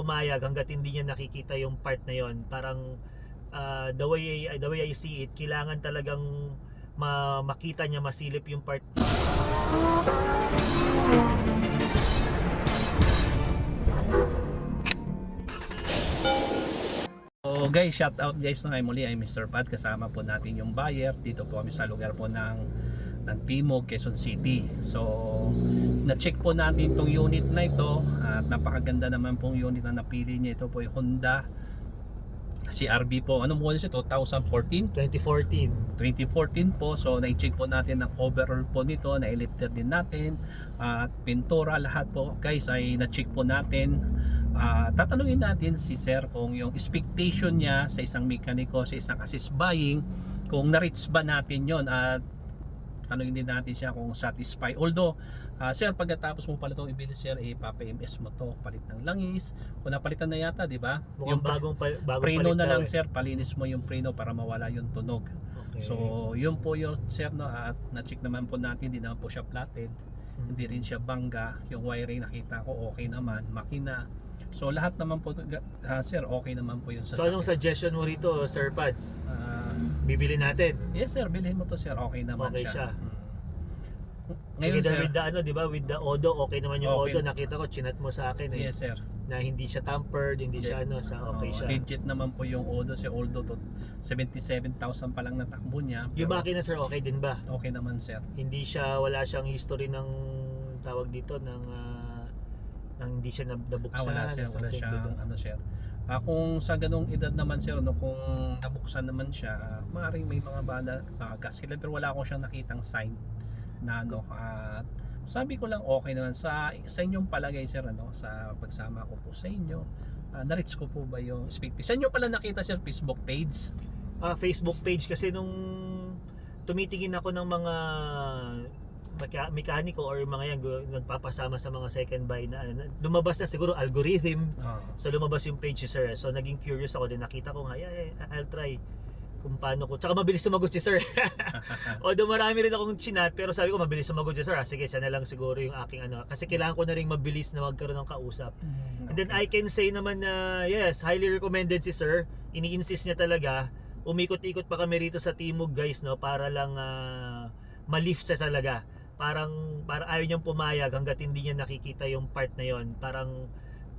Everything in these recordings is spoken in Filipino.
pumayag hanggat hindi niya nakikita yung part na yon parang ah, the way I, the way I see it kailangan talagang ma- makita niya masilip yung part. So guys, shout out guys. Na muli ay Mr. Pad kasama po natin yung buyer. Dito po kami sa lugar po ng ng Timog, Quezon City. So na-check po natin itong unit na ito at napakaganda naman pong unit na napili niya. Ito po yung Honda CRV po. Anong model siya? 2014? 2014 2014 po. So na-check po natin ang overall po nito, na-lifter din natin at pintura lahat po guys ay na-check po natin. Ah, tatanungin natin si sir kung yung expectation niya sa isang mekaniko, sa isang assist buying, kung na-reach ba natin yon at tanungin din natin siya kung satisfied. Although, ah, sir, pagkatapos mo pala itong ibili sir, ipapa-MS mo to, palit ng langis, kung napalitan na yata, di ba? Yung bagong pa, bagong preno na lang eh. sir, palinis mo yung preno para mawala yung tunog. Okay. So, yun po yung sir no at na-check naman po natin, hindi naman po siya platted, Hmm. hindi rin siya bangga. Yung wiring nakita ko okay naman, makina. So, lahat naman po ah, sir, okay naman po yung so anong suggestion mo rito Sir Pads Ah, bibili natin yes sir, bilhin mo to sir, okay naman Okay siya. Mm. Ngayon sir, with the ano, 'di ba? With the Odo, okay naman yung Okay. Odo. Nakita ko chinat mo sa akin eh yes sir. na hindi siya tampered, hindi siya ano, sa okay Oo, siya. Legit naman po yung Odo, si Oldo to 77,000 pa lang natakbo niya. Yung pero makina sir, okay din ba? okay naman sir. Hindi siya wala siyang history ng tawag dito ng ah, ng hindi siya nab- nabuksan. Ah, wala siya, wala siya, ano sir. Ah, kung sa ganong edad naman sir, no, kung nabuksan naman siya, ah, maaaring may mga bala, mga gas sila, pero wala akong siyang nakitang sign na ano, at sabi ko lang okay naman. Sa sa inyong palagay sir ano sa pagsama ko po sa inyo uh, na-reach ko po ba yung expectation nyo pala nakita sir Facebook page? Ah, Facebook page. Kasi nung tumitingin ako ng mga meka- mekaniko or mga yan nagpapasama sa mga second buy na ano, lumabas na siguro algorithm oh. so lumabas yung page sir. So naging curious ako din. Nakita ko nga yeah, yeah, I'll try kung paano ko tsaka mabilis sumagot si sir although marami rin akong chinat pero sabi ko mabilis sumagot si sir ah, sige siya na lang siguro yung aking ano kasi kailangan ko na rin mabilis na magkaroon ng kausap And then I can say naman na yes, highly recommended si sir. Ini-insist niya talaga. Umikot-ikot pa kami rito sa Timog guys no para lang ah, ma-lift siya talaga. Parang para ayaw niyang pumayag hangga't hindi niya nakikita yung part na yon. Parang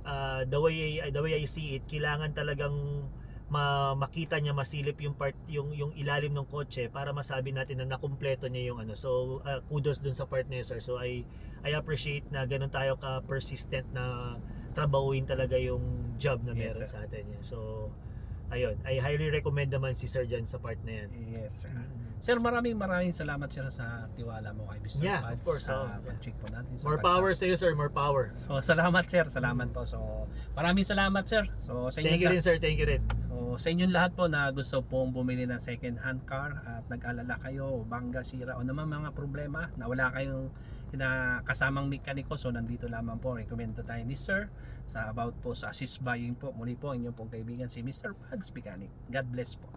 ah, the way I, the way I see it, kailangan talagang ma makita niya masilip yung part yung yung ilalim ng kotse para masabi natin na nakumpleto niya yung ano. So ah, kudos dun sa part niya sir. So I I appreciate na ganun tayo ka persistent na trabahuin talaga yung job na Yes, meron sir. sa atin. So, ayun. I highly recommend naman si Sir dyan sa part na yan. yes Sir, maraming maraming salamat sir sa tiwala mo kay Mr. Yeah, of Pads course, sa oh, yeah. pag-check po natin. sa More pagsama. power sa iyo, Sir. More power. So, salamat sir, salamat po. So, maraming salamat sir. So, sa inyo Thank you rin, Sir. Thank you rin. So, sa inyong lahat po na gusto pong bumili ng second hand car at nag-alala kayo, bangga, sira o naman mga problema na wala kayong na kasamang mekaniko so nandito lamang po rekomendo tayo ni sir sa about po sa assist buying po muli po inyong pong kaibigan si Mr. Pads Mechanic God bless po